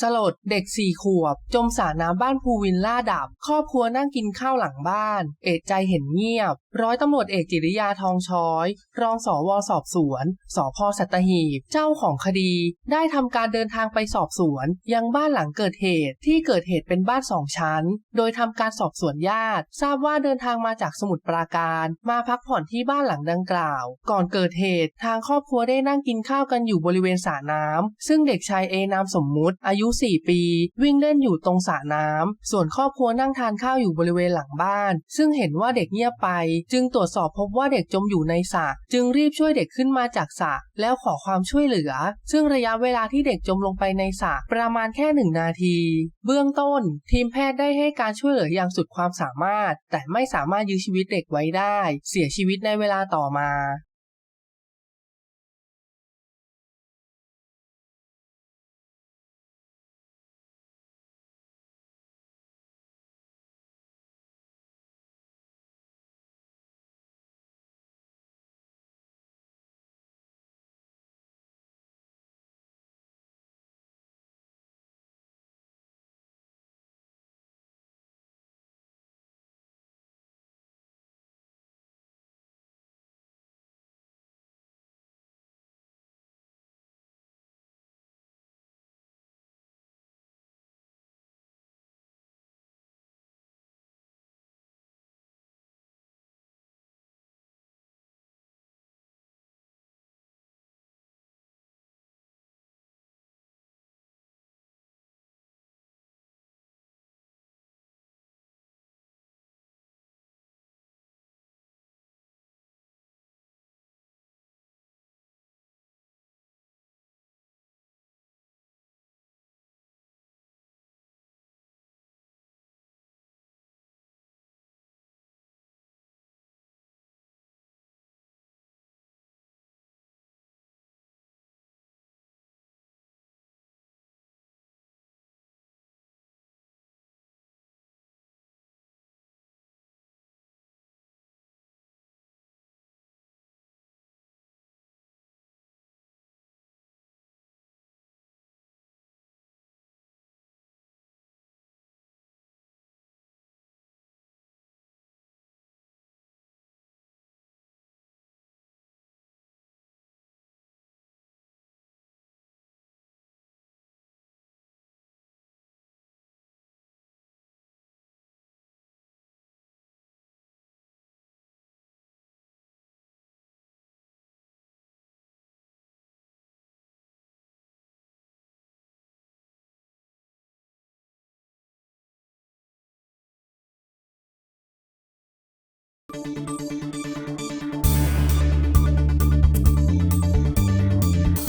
สลดเด็กสี่ขวบ จมสระน้ำบ้านภูวินล่าดับ ครอบครัวนั่งกินข้าวหลังบ้าน เอกใจเห็นเงียบ ร้อยตำรวจเอกจิริยาทองช้อย รองสอวสอบสวนสพสัตหีบ เจ้าของคดี ได้ทำการเดินทางไปสอบสวน ยังบ้านหลังเกิดเหตุที่เกิดเหตุเป็นบ้านสองชั้น โดยทำการสอบสวนญาติ ทราบว่าเดินทางมาจากสมุทรปราการ มาพักผ่อนที่บ้านหลังดังกล่าว ก่อนเกิดเหตุ ทางครอบครัวได้นั่งกินข้าวกันอยู่บริเวณสระน้ำซึ่งเด็กชายเอนามสมมุติอายุ4ปี วิ่งเล่นอยู่ตรงสระน้ำส่วนครอบครัวนั่งทานข้าวอยู่บริเวณหลังบ้าน ซึ่งเห็นว่าเด็กเงียบไป จึงตรวจสอบพบว่าเด็กจมอยู่ในสระจึงรีบช่วยเด็กขึ้นมาจากสระแล้วขอความช่วยเหลือ ซึ่งระยะเวลาที่เด็กจมลงไปในสระประมาณแค่หนึ่งนาที เบื้องต้น ทีมแพทย์ได้ให้การช่วยเหลืออย่างสุดความสามารถ แต่ไม่สามารถยื้อชีวิตเด็กไว้ได้ เสียชีวิตในเวลาต่อมา you